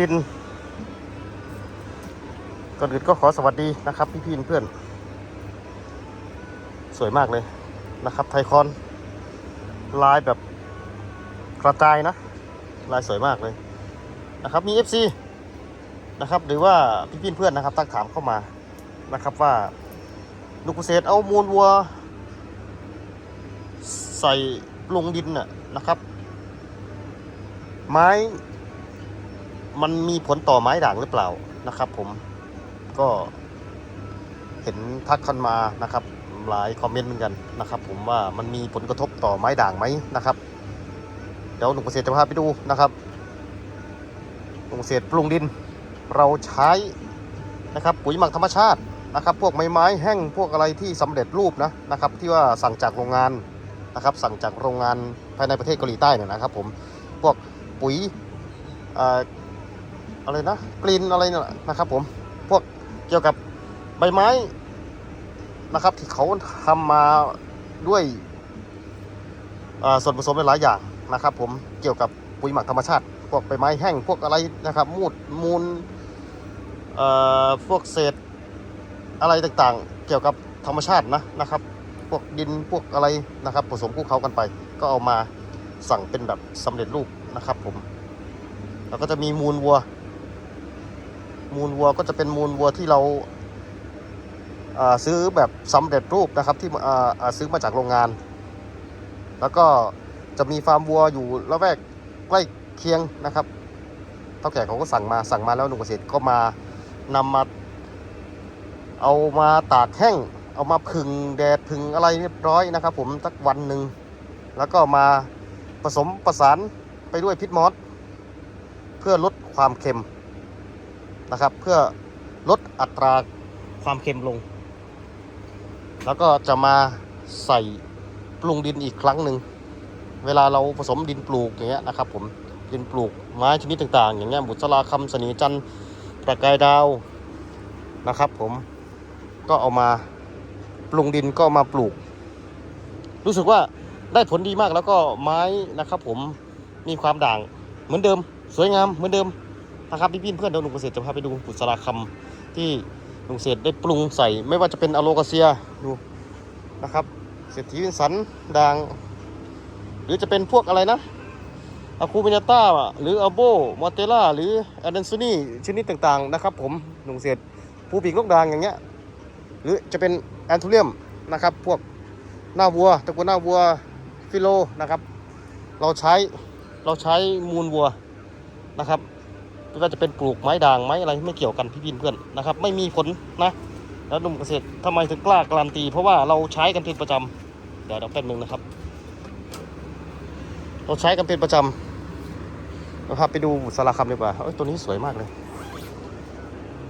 ดินก่อนอื่นก็ขอสวัสดีนะครับพี่ๆเพื่อน สวยมากเลยนะครับ ไทคอนลายแบบกระจายนะ ลายสวยมากเลยนะครับ มี FC นะครับ หรือว่าพี่ๆเพื่อนนะครับ ตั้งถามเข้ามานะครับว่าลูกเกษตรเอามูลวัว ใส่ลงดินน่ะนะครับ ไม้ มันมีผลต่อไม้ด่างหรือเปล่านะครับ ผมก็เห็นทักกันมานะครับ หลายคอมเมนต์เหมือนกันนะครับ ผมว่ามันมีผลกระทบต่อไม้ด่างไหมนะครับ เดี๋ยวหนุ่มเกษตรจะพาไปดูนะครับหนุ่มเกษตรปรุงดิน เราใช้นะครับ ปุ๋ยหมักธรรมชาตินะครับ พวกไม้ไม้แห้งพวกอะไรที่สำเร็จรูปนะนะครับ ที่ว่าสั่งจากโรงงานนะครับ สั่งจากโรงงานภายในประเทศเกาหลีใต้เนี่ยนะครับ ผมพวกปุ๋ย อะไรนะกลินอะไรนี่ยนะครับผมพวกเกี่ยวกับใบไม้นะครับ ที่เขาทำมาด้วยส่วนผสมหลายอย่างนะครับ ผมเกี่ยวกับปุ๋ยหมักธรรมชาติ พวกใบไม้แห้งพวกอะไรนะครับมูดมูลพวกเศษอะไรต่างๆ เกี่ยวกับธรรมชาตินะนะครับ พวกดินพวกอะไรนะครับ ผสมคู่เขากันไป ก็เอามาสั่งเป็นแบบสำเร็จรูปนะครับ ผม แล้วก็จะมีมูลวัว มูลวัวก็จะเป็นมูลวัวที่เราซื้อแบบสำเร็จรูปนะครับที่ซื้อมาจากโรงงาน แล้วก็จะมีฟาร์มวัวอยู่ละแวกใกล้เคียงนะครับเท่าแก่เขาก็สั่งมาสั่งมาแล้วหนุ่มเกษตรก็มานำมาเอามาตากแห้ง เอามาผึ่งแดดผึ่งอะไรเรียบร้อยนะครับ ผมสักวันหนึ่งแล้วก็มาผสมประสานไปด้วยพิษมอสเพื่อลดความเค็ม นะครับ เพื่อลดอัตราความเค็มลง แล้วก็จะมาใส่ปรุงดินอีกครั้งหนึ่งเวลาเราผสมดินปลูกอย่างเงี้ยนะครับ ผมดินปลูกไม้ชนิดต่าง ๆ อย่างเงี้ยบุษราคำสนีจันทร์ประกายดาวนะครับ ผมก็เอามาปรุงดินก็มาปลูก รู้สึกว่าได้ผลดีมากแล้วก็ไม้นะครับ ผมมีความด่างเหมือนเดิม สวยงามเหมือนเดิม นะครับพี่ๆเพื่อนเดี๋ยวหนุ่มเกษตรจะพาไปดูบุษราคำที่หนุ่มเกษตรได้ปรุงใส่ ไม่ว่าจะเป็นอะโลกาเซียดูนะครับเศรษฐีวินสันด่าง หรือจะเป็นพวกอะไรนะอะคูมินาต้าหรืออัลโบมอเตล่าหรืออ d ดนซูนี่ชนิดต่างๆนะครับผมหนุ่มเศษผู้ปีกนกด่างอย่างเงี้ยหรือจะเป็นแอนทูเรียมนะครับพวกหน้าวัวตะกูลหน้าวัวฟิโลนะครับ เราใช้เราใช้มูลวัวนะครับ ไม่ว่าจะเป็นปลูกไม้ด่างไม้อะไรไม่เกี่ยวกันพี่พินเพื่อนนะครับ ไม่มีผลนะแล้วหนุ่มเกษตรทำไมถึงกล้าการันตี เพราะว่าเราใช้กันเป็นประจำเดี๋ยวเดี๋ยวแป๊บนึงนะครับ เราใช้กันเป็นประจำเราพาไปดูบุษราคำดีกว่าเอ้ยตัวนี้สวยมากเลย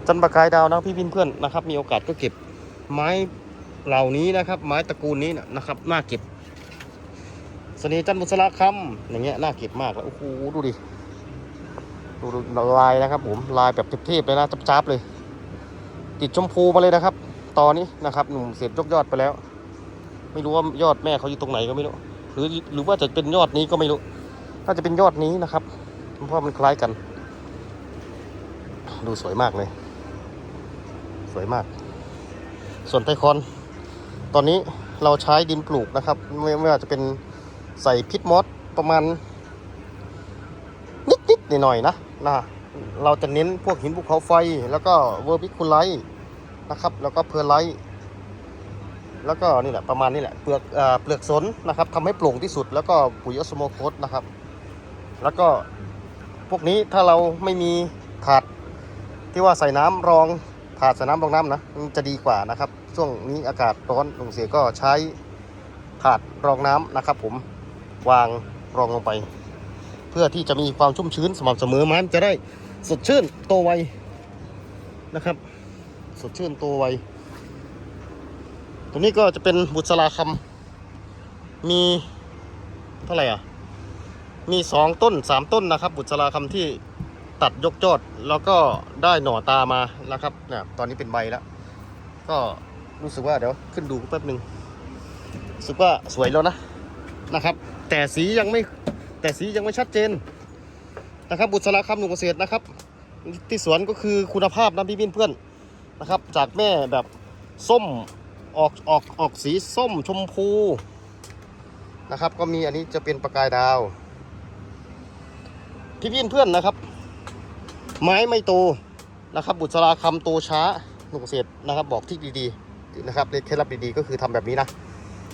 จันประกายดาวนะพี่พินเพื่อนนะครับ มีโอกาสก็เก็บไม้เหล่านี้นะครับ ไม้ตระกูลนี้นะครับน่าเก็บสนีจันบุษราคำอย่างเงี้ยน่าเก็บมากแล้วโอ้โหดูดิ ดูลายนะครับผมลายแบบเทพๆเลยนะจับๆเลย ติดชมพูมาเลยนะครับ ตอนนี้นะครับหนุ่มเสร็จยกยอดไปแล้ว ไม่รู้ว่ายอดแม่เขาอยู่ตรงไหนก็ไม่รู้หรือหรือว่าจะเป็นยอดนี้ก็ไม่รู้น่าจะเป็นยอดนี้นะครับเพราะมันคล้ายกัน ดูสวยมากเลย สวยมาก ส่วนไทคอน ตอนนี้เราใช้ดินปลูกนะครับ ไม่ไม่ว่าจะเป็นใส่พิษมอสประมาณ หน่อยๆนะนะเราจะเน้นพวกหินภูเขาไฟ แล้วก็เวอร์บิคูไลท์นะครับ แล้วก็เพอร์ไลท์แล้วก็นี่แหละประมาณนี้แหละเปลือกเอ่อเปลือกสนนะครับทำให้โปร่งที่สุด แล้วก็ปุ๋ยอสโมโคสนะครับ แล้วก็พวกนี้ถ้าเราไม่มีถาดที่ว่าใส่น้ำรองถาดใส่น้ำรองน้ำนะมันจะดีกว่านะครับ ช่วงนี้อากาศร้อนลุงเสียก็ใช้ถาดรองน้ำนะครับ ผมวางรองลงไป เพื่อที่จะมีความชุ่มชื้นสม่ำเสมอมันจะได้สดชื่นโตไวนะครับ สดชื่นโตไวตรงนี้ก็จะเป็นบุษราคำมีเท่าไหร่อะมีสองต้นสามต้นนะครับ บุษราคำที่ตัดยกยอดแล้วก็ได้หน่อตามานะครับเนี่ยตอนนี้เป็นใบแล้ว ก็รู้สึกว่าเดี๋ยวขึ้นดูแป๊บหนึ่งรู้สึกว่าสวยแล้วนะนะครับ แต่สียังไม่ แต่สียังไม่ชัดเจนนะครับบุษราคำหนุ่มเกษตรนะครับ ที่สวนก็คือคุณภาพนะพี่เพื่อนนะครับ จากแม่แบบส้มออกออกออกสีส้มชมพูนะครับ ก็มีอันนี้จะเป็นประกายดาวพี่เพื่อนนะครับ ไม้ไม่โตนะครับ บุษราคำโตช้าหนุ่มเกษตรนะครับ บอกที่ดีๆนะครับเคล็ดลับดีๆก็คือทำแบบนี้นะ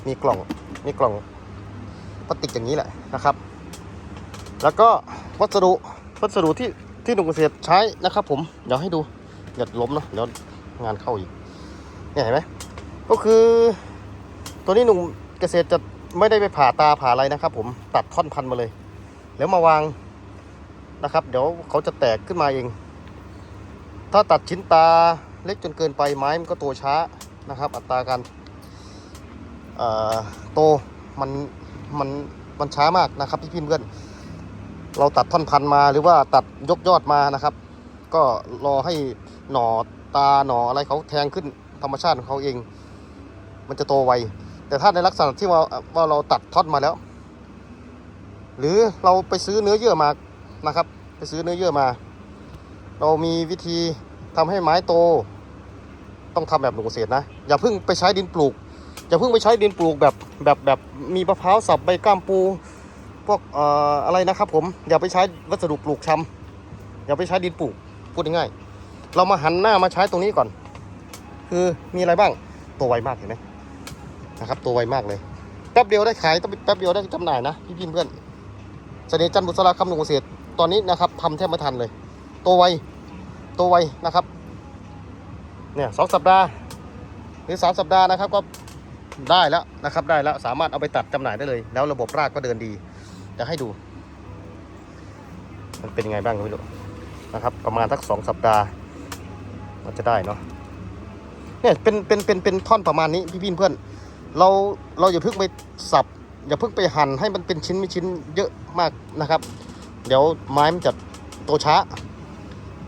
มีกล่องมีกล่องพลาสติกอย่างนี้แหละนะครับ แล้วก็วัสดุวัสดุที่ที่หนุ่มเกษตรใช้นะครับ ผมเดี๋ยวให้ดูอย่าล้มนะเดี๋ยวงานเข้าอีกเนี่ยเห็นไหมก็คือ ตัวนี้หนุ่มเกษตรจะไม่ได้ไปผ่าตาผ่าอะไรนะครับ ผมตัดท่อนพันมาเลย แล้วมาวางนะครับ เดี๋ยวเขาจะแตกขึ้นมาเอง ถ้าตัดชิ้นตาเล็กจนเกินไปไม้มันก็โตช้านะครับ อัตราการเอ่อโตมันมันมันช้ามากนะครับพี่พี่เพื่อน เราตัดท่อนพันมาหรือว่าตัดยกยอดมานะครับ ก็รอให้หน่อตาหน่ออะไรเขาแทงขึ้นธรรมชาติของเขาเอง มันจะโตไวแต่ถ้าในลักษณะที่ว่าว่าเราตัดท่อนมาแล้ว หรือเราไปซื้อเนื้อเยื่อมานะครับ ไปซื้อเนื้อเยื่อมา เรามีวิธีทำให้ไม้โต ต้องทำแบบหนุ่มเกษตรนะ อย่าเพิ่งไปใช้ดินปลูก อย่าเพิ่งไปใช้ดินปลูกแบบแบบแบบมีมะพร้าวสับใบก้ามปู พวกเอ่ออะไรนะครับผมอย่าไปใช้วัสดุปลูกชำอย่าไปใช้ดินปลูกพูดง่ายๆเรามาหันหน้ามาใช้ตรงนี้ก่อน คือมีอะไรบ้างตัวไวมากเห็นไหมนะครับ ตัวไวมากเลยแป๊บเดียวได้ขายต้องแป๊บเดียวได้จำหน่ายนะพี่พี่เพื่อนเสน่ห์จันทร์บุษราคำหนุ่มเกษตรตอนนี้นะครับทำแทบไม่ทันเลย ตัวไวตัวไวนะครับเนี่ยสองสัปดาห์หรือสามสัปดาห์นะครับก็ได้แล้วนะครับได้แล้วสามารถเอาไปตัดจำหน่ายได้เลย แล้วระบบรากก็เดินดี จะให้ดู มันเป็นยังไงบ้างก็ไม่รู้นะครับ ประมาณสักสองสัปดาห์ มันจะได้เนาะเนี่ยเป็นเป็นเป็นเป็นท่อนประมาณนี้พี่พี่เพื่อน เราเราอย่าเพิ่งไปสับ อย่าเพิ่งไปหั่นให้มันเป็นชิ้นไม่ชิ้นเยอะมากนะครับ เดี๋ยวไม้มันจะโตช้า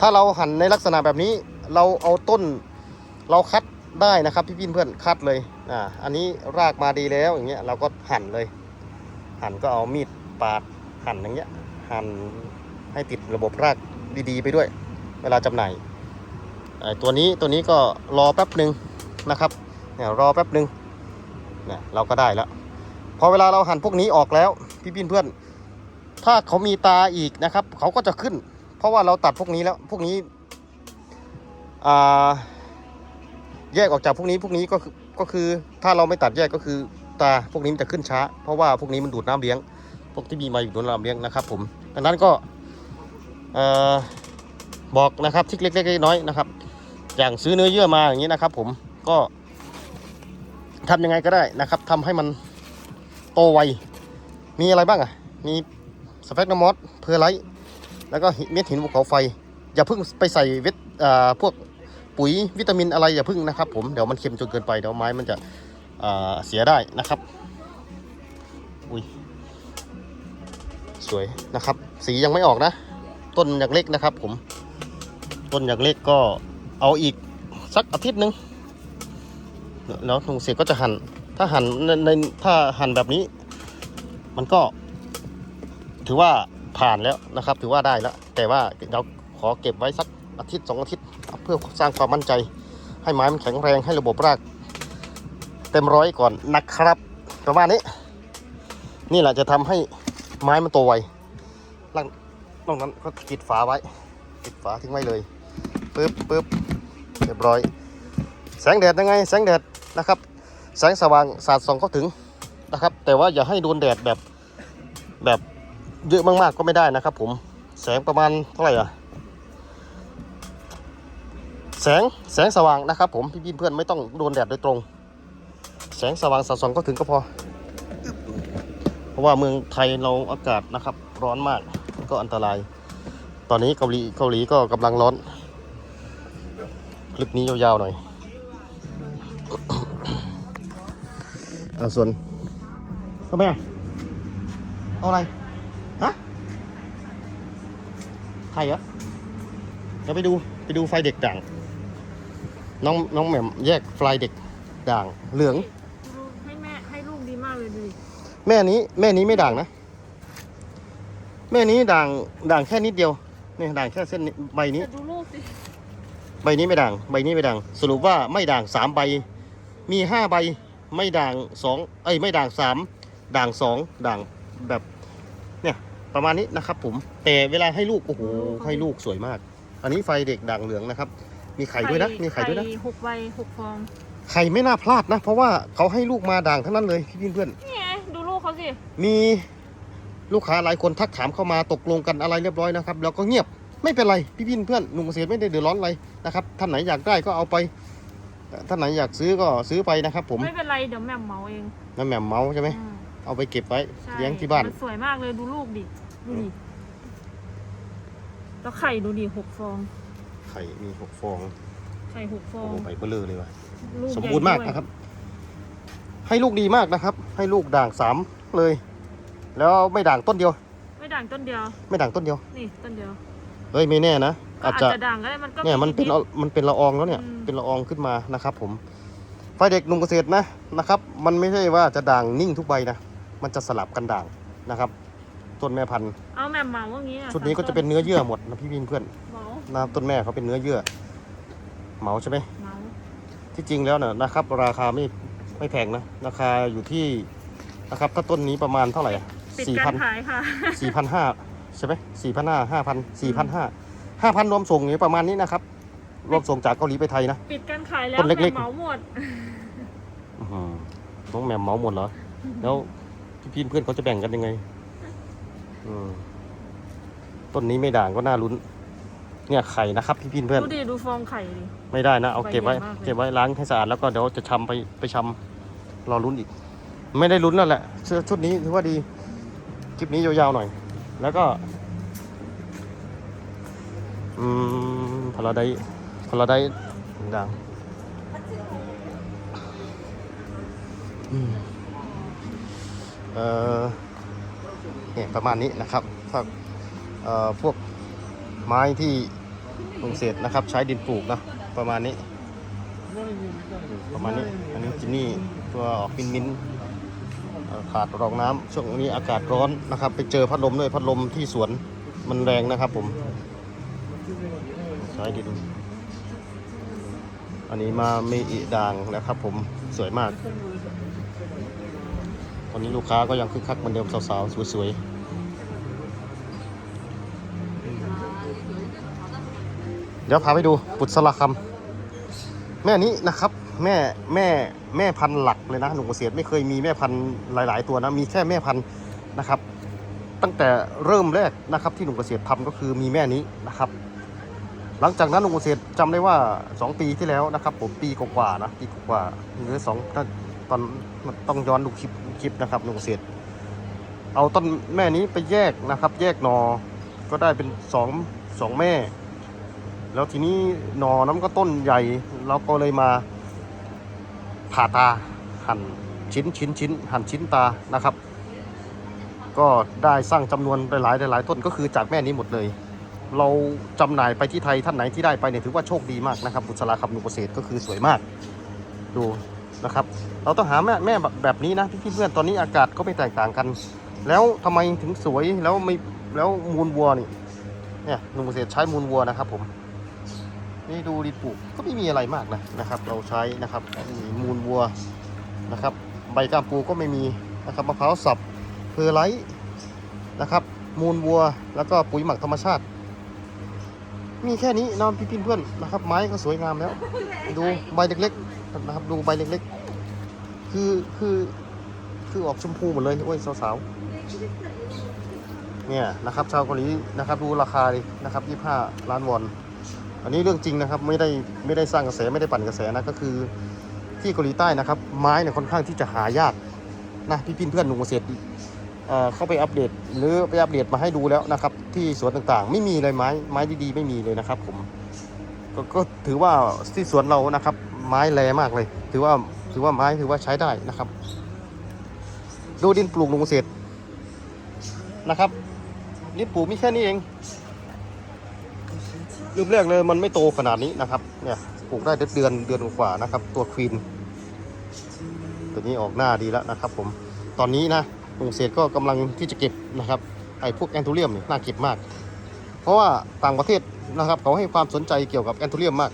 ถ้าเราหั่นในลักษณะแบบนี้ เราเอาต้นเราคัดได้นะครับพี่พี่เพื่อนคัดเลยอ่าอันนี้รากมาดีแล้วอย่างเงี้ยเราก็หั่นเลย หั่นก็เอามีด ปาดหั่นอย่างเงี้ยหั่นให้ติดระบบรากดีๆ ไปด้วย เวลาจำหน่ายไอ้ตัวนี้ตัวนี้ก็รอแป๊บหนึ่งนะครับเนี่ยรอแป๊บหนึ่งเนี่ยเราก็ได้แล้วพอเวลาเราหั่นพวกนี้ออกแล้วพี่พี่เพื่อน ถ้าเขามีตาอีกนะครับ เขาก็จะขึ้น เพราะว่าเราตัดพวกนี้แล้วพวกนี้แยกออกจากพวกนี้พวกนี้ก็คือก็คือถ้าเราไม่ตัดแยกก็คือตาพวกนี้มันจะขึ้นช้า เพราะว่าพวกนี้มันดูดน้ำเลี้ยง พวกที่มีมาอยู่ดูดน้ำเลี้ยงนะครับผมดังนั้นก็บอกนะครับที่เล็กๆน้อยๆนะครับ อย่างซื้อเนื้อเยื่อมาอย่างนี้นะครับ ผมก็ทำยังไงก็ได้นะครับทำให้มันโตไวมีอะไรบ้างอะมีสเปกนมอสเพอร์ไลท์แล้วก็เม็ดหินภูเขาไฟ อย่าเพิ่งไปใส่เวทพวกปุ๋ยวิตามินอะไรอย่าเพิ่งนะครับ ผมเดี๋ยวมันเค็มจนเกินไปเดี๋ยวไม้มันจะเสียได้นะครับ อุ้ย วยนะครับ สียังไม่ออกนะ ต้นอย่างเล็กนะครับ ผม ต้นอย่างเล็กก็เอาอีกสักอาทิตย์หนึ่งแล้วถุงเสร็จก็จะหัน่นถ้าหั่นในในถ้าหั่นแบบนี้ มันก็ ถือว่าผ่านแล้วนะครับ ถือว่าได้แล้ว แต่ว่าเราขอเก็บไว้สักอาทิตย์สองอาทิตย์ เพื่อสร้างความมั่นใจ ให้ไม้มันแข็งแรงให้ระบบราก เต็มร้อยก่อนนะครับ ประมาณนี้ นี่แหละจะทำให้ ไม้มันโตไวล่างนอกนั้นก็ปิดฝาไว้ปิดฝาทิ้งไว้เลยปึ๊บปึ๊บเรียบร้อย แสงแดดยังไง แสงแดดนะครับ แสงสว่างสาดส่องเข้าถึงนะครับ แต่ว่าอย่าให้โดนแดดแบบแบบเยอะมากๆก็ไม่ได้นะครับผมแสงประมาณเท่าไหร่อะแสงแสงสว่างนะครับผมพี่เพื่อนไม่ต้องโดนแดดโดยตรง แสงสว่างสาดส่องก็ถึงก็พอ เพราะว่าเมืองไทยเราอากาศนะครับร้อนมากก็อันตราย ตอนนี้เกาหลีเกาหลีก็กำลังร้อนคลิปนี้ยาวๆหน่อยเอาส่วนทำไมอะเอาอะไรฮะไทยเหรอเดี๋ยวไปดูไปดูไฟเด็กด่าง น้องน้องแหม่มแยกไฟเด็กด่างเหลือง ลูกให้แม่ให้ลูกดีมากเลยดูดิ แม่นี้แม่นี้ไม่ด่างนะ แม่นี้ด่างด่างแค่นิดเดียวนี่ด่างแค่เส้นนี้ใบนี้แต่ดูลูกสิใบนี้ไม่ด่าง ใบนี้ไม่ด่าง สรุปว่าไม่ด่างสามใบ มีห้าใบไม่ด่างสองเอ้ยไม่ด่างสามด่างสองด่างแบบเนี่ยประมาณนี้นะครับ ผม แต่เวลาให้ลูกโอ้โหให้ลูกสวยมาก อันนี้ไฟเด็กด่างเหลืองนะครับ มีไข่ด้วยนะมีไข่ด้วยนะหกใบหกฟองไข่ไม่น่าพลาดนะ เพราะว่าเขาให้ลูกมาด่างทั้งนั้นเลยพี่เพื่อนนี่ไงดูลูก เขาสิๆมีลูกค้าหลายคนทักถามเข้ามาตกลงกันอะไรเรียบร้อยนะครับ แล้วก็เงียบไม่เป็นไรพี่พี่เพื่อนหนุ่มเกษตรไม่ได้เดือดร้อนอะไรนะครับท่านไหนอยากได้ก็เอาไปท่านไหนอยากซื้อก็ซื้อไปนะครับผมไม่เป็นไรเดี๋ยวแม่มเหมาเองน้ำแหม่มเมาส์ใช่ไหมอืมเอาไปเก็บไว้ใช่เลี้ยงที่บ้าน มันสวยมากเลยดูลูกดิดูดิแล้วไข่ดูดิหกฟอง ไข่มีหกฟองไข่หกฟอโอ้งโหใบเบลอเลยว่ะลูกสมบูรณ์มากใหญ่ด้วยนะครับ ให้ลูกดีมากนะครับ ให้ลูกด่างสามเลย แล้วไม่ด่างต้นเดียว ไม่ด่างต้นเดียว ไม่ด่างต้นเดียว นี่ต้นเดียวเฮ้ยไม่แน่นะก็อาจอาจจะจะด่างก็ได้มันก็เนี่ยมันเป็นดละมันเป็นละอองแล้วเนี่ยอืมเป็นเป็นละอองขึ้นมานะครับผมไฟเด็กหนุ่มเกษตรนะนะครับ มันไม่ใช่ว่าจะด่างนิ่งทุกใบนะมันจะสลับกันด่างนะครับต้นแม่พันธุ์เอาแม่มเหมาอย่างนี้อะชุดนี้ก็จะเป็นเนื้อเยื่อหมดนะพี่พินเพื่อนเหมานะต้นแม่เขาเป็นเนื้อเยื่อเหมาใช่ไหมเหมาที่จริงแล้วนะนะครับ ราคาไม่ ไม่แพงนะ ราคาอยู่ที่นะครับถ้าต้นนี้ประมาณเท่าไหร่ปิดสี่กาพัรนขายค่ะ สี่พันห้าใช่ไหมสี่พันห้าห้าพันสี่พันห้าห้าพันรวมส่งอย่างนี้ประมาณนี้นะครับ รวมส่งจากเกาหลีไปไทยนะ ปิดการขายแล้วต้นเล็กๆแม่เหมาหมด อื้อหือน้องแหมมเหมาหมดเหรอ แล้วพี่พี่เพื่อนเขาจะแบ่งกันยังไงอืมต้นนี้ไม่ด่างก็น่าลุ้น เนี่ยไข่นะครับพี่พี่เพื่อนดูดิดูฟองไข่ดิ ไม่ได้นะ เอาเก็บไว้ ใบใหญ่มากเลย เก็บไว้ล้างให้สะอาดแล้วก็เดี๋ยวจะชำไปไปชำรอลุ้นอีก ไม่ได้ลุ้นแล้วแหละเสื้อชุดนี้ถือว่าดีคลิปนี้ยาวๆหน่อย แล้วก็ อืมพลาไดพลาไดด่างอืมเอ่อเนี่ยประมาณนี้นะครับถ้าเอ่อพวก ไม้ที่ลงเศษนะครับ ใช้ดินปลูกนะประมาณนี้ประมาณนี้อันนี้จินนี่ตัวออกมินมินขาดรองน้ำช่วงนี้อากาศร้อนนะครับ ไปเจอพัดลมด้วยพัดลมที่สวนมันแรงนะครับผมใช้ดิน อันนี้มาเมอิด่างนะครับ ผมสวยมากตอนนี้ลูกค้าก็ยังคึกคักเหมือนเดิมสาวๆสวยๆ เดี๋ยวพาไปดูปุตสลาคำแม่นี้นะครับ แม่แม่แม่พันธุ์หลักเลยนะหนุ่มเกษตรไม่เคยมีแม่พันธุ์หลาย ๆ ตัวนะมีแค่แม่พันธุ์นะครับ ตั้งแต่เริ่มแรกนะครับ ที่หนุ่มเกษตรทำก็คือมีแม่นี้นะครับ หลังจากนั้นหนุ่มเกษตรจำได้ว่า 2 ปีที่แล้วนะครับ ผมปีกว่าๆนะปีกว่าหรือสองตอนต้องย้อนดูคลิปคลิปนะครับหนุ่มเกษตรเอาต้นแม่นี้ไปแยกนะครับ แยกหนอก็ได้เป็นสองสองแม่ แล้วทีนี้หนอน้ำก็ต้นใหญ่ เราก็เลยมาผ่าตาหั่นชิ้นชิ้นชิ้นหั่นชิ้นตานะครับ ก็ได้สร้างจำนวนหลายหลายต้นก็คือจากแม่นี้หมดเลย เราจำหน่ายไปที่ไทยท่านไหนที่ได้ไปเนี่ยถือว่าโชคดีมากนะครับบุษราคำนุเกษตรก็คือสวยมากดูนะครับ เราต้องหาแม่แม่แบบนี้นะพี่เพื่อนตอนนี้อากาศก็ไม่แตกต่างกัน แล้วทำไมถึงสวยแล้วไม่แล้วมูลวัวนี่เนี่ยนุเกษตรใช้มูลวัวนะครับผม นี่ดูดิปลูกก็ไม่มีอะไรมากนะนะครับ เราใช้นะครับมีมูลวัวนะครับ ใบก้ามปูก็ไม่มีนะครับมะพร้าวสับเพอไลท์นะครับ มูลวัวแล้วก็ปุ๋ยหมักธรรมชาติ มีแค่นี้นะพี่ๆเพื่อนนะครับ ไม้ก็สวยงามแล้ว ดูใบเล็กๆนะครับดูใบเล็กๆ คือคือคือออกชมพูหมดเลยโอ้ยสาวๆเนี่ยนะครับชาวเกาหลีนะครับดูราคาดินะครับ25ล้านวอน อันนี้เรื่องจริงนะครับไม่ได้ไม่ได้สร้างกระแสไม่ได้ปั่นกระแสนะก็คือที่เกาหลีใต้นะครับ ไม้เนี่ยค่อนข้างที่จะหายากนะพี่พี่เพื่อนหนุ่มเกษตรเอ่อเข้าไปอัปเดตหรือไปอัปเดตมาให้ดูแล้วนะครับ ที่สวนต่างๆ ไม่มีเลยไม้ไม้ดีๆ ไม่มีเลยนะครับ ผมกก็ถือว่าที่สวนเรานะครับ ไม้แรงมากเลย ถือว่าถือว่าไม้ถือว่าใช้ได้นะครับ ดูดินปลูกหนุ่มเกษตรนะครับดินปลูกมีแค่นี้เอง รูปแรกเลยมันไม่โตขนาดนี้นะครับ เนี่ยปลูกได้เดือนเดือนกว่านะครับ ตัวควีนตัวนี้ออกหน้าดีแล้วนะครับ ผม ตอนนี้นะลุงเศษก็กำลังที่จะเก็บนะครับ ไอ้พวกแอนทูเรียมเนี่ยน่าเก็บมาก เพราะว่าต่างประเทศนะครับ เขาให้ความสนใจเกี่ยวกับแอนโทเรียมมาก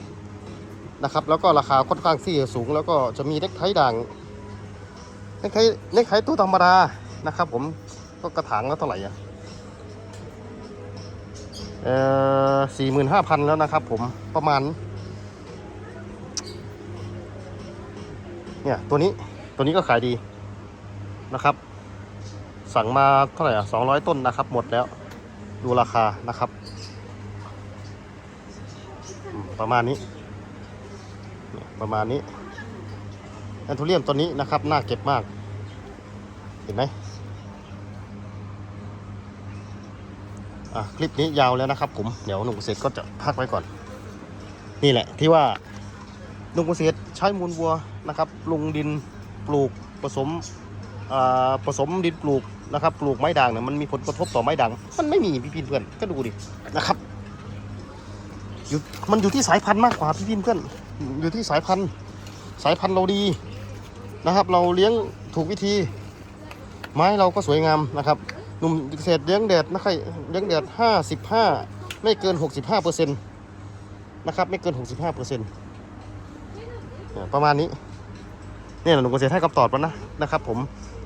นะครับ แล้วก็ราคาค่อนข้างที่จะสูง แล้วก็จะมีเน็กไทด่างเน็กไทเน็กไทตู้ธรรมดานะครับ ผมก็กระถางแล้วเท่าไหร่อะ เอ่อสี่หมื่นห้าพันแล้วนะครับผมประมาณ เนี่ย ตัวนี้ตัวนี้ก็ขายดีนะครับ สั่งมาเท่าไหร่อะสองร้อยต้นนะครับ หมดแล้ว ดูราคานะครับ ประมาณนี้ ประมาณนี้แอนทูเรียมตัวนี้นะครับ น่าเก็บมาก เห็นไหมอะ คลิปนี้ยาวแล้วนะครับ ผมเดี๋ยวหนุ่มเกษตรก็จะพักไว้ก่อน นี่แหละที่ว่าลุงเกษตรใช้มูลวัวนะครับลงดินปลูกผสมอ่าผสมดินปลูกนะครับ ปลูกไม้ด่างเนี่ยมันมีผลกระทบต่อไม้ด่างมันไม่มีพี่พินเพื่อนก็ดูดินะครับอยู่มันอยู่ที่สายพันธุ์มากกว่าพี่พินเพื่อนอยู่ที่สายพันธุ์สายพันธุ์เราดีนะครับ เราเลี้ยงถูกวิธี ไม้เราก็สวยงามนะครับ หนุ่มเกษตรเลี้ยงแดดนะครับเลี้ยงแดดห้าสิบห้าไม่เกินหกสิบห้าเปอร์เซ็นต์นะครับ ไม่เกินหกสิบห้าเปอร์เซ็นต์ประมาณนี้เนี่ยหนุ่มเกษตรให้คำตอบแล้วนะนะครับ ผม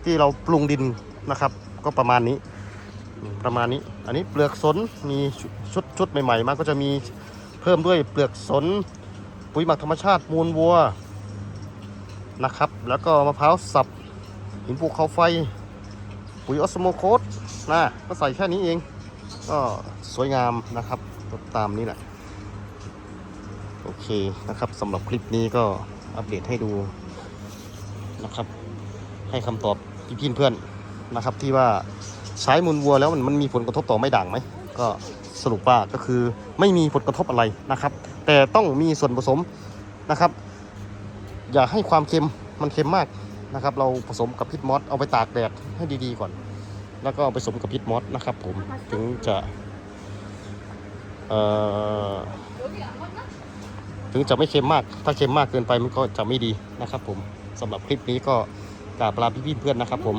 ที่เราปรุงดินนะครับ ก็ประมาณนี้ ประมาณนี้ อันนี้เปลือกสนมีชุดชุดชุดใหม่ๆมาก็จะมีเพิ่มด้วยเปลือกสนปุ๋ยหมักธรรมชาติมูลวัวนะครับ แล้วก็มะพร้าวสับหินภูเขาไฟ ปุ๋ยออสโมโคสนะก็ใส่แค่นี้เอง ก็สวยงามนะครับตามนี้แหละ โอเคนะครับสำหรับคลิปนี้ก็อัปเดตให้ดูนะครับ ให้คำตอบพี่พี่เพื่อนนะครับที่ว่าใช้มูลวัวแล้วมันมันมีผลกระทบต่อไม้ด่างไหม ก็สรุปว่าก็คือไม่มีผลกระทบอะไรนะครับ แต่ต้องมีส่วนผสมนะครับ อย่าให้ความเค็มมันเค็มมาก นะครับ เราผสมกับพิษมอสเอาไปตากแดดให้ดีๆก่อน แล้วก็เอาไปผสมกับพิษมอสนะครับผมถึงจะถึงจะไม่เค็มมาก ถ้าเค็มมากเกินไปมันก็จะไม่ดีนะครับ ผมสำหรับคลิปนี้ก็กราบลาพี่ๆเพื่อนนะครับ ผม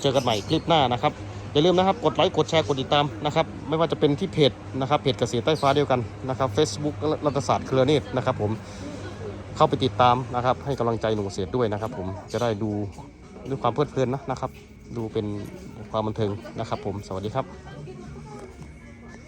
เจอกันใหม่คลิปหน้านะครับอย่าลืมนะครับกดไลค์กดแชร์กดติดตามนะครับไม่ว่าจะเป็นที่เพจนะครับเพจเกษตรใต้ฟ้าเดียวกันนะครับ Facebook รัฐศาสตร์เครือเนตรนะครับผม เข้าไปติดตามนะครับ ให้กำลังใจหนุ่มเกษตรด้วยนะครับ ผมจะได้ดูด้วยความเพลิดเพลินนะนะครับ ดูเป็นความบันเทิงนะครับ ผมสวัสดีครับ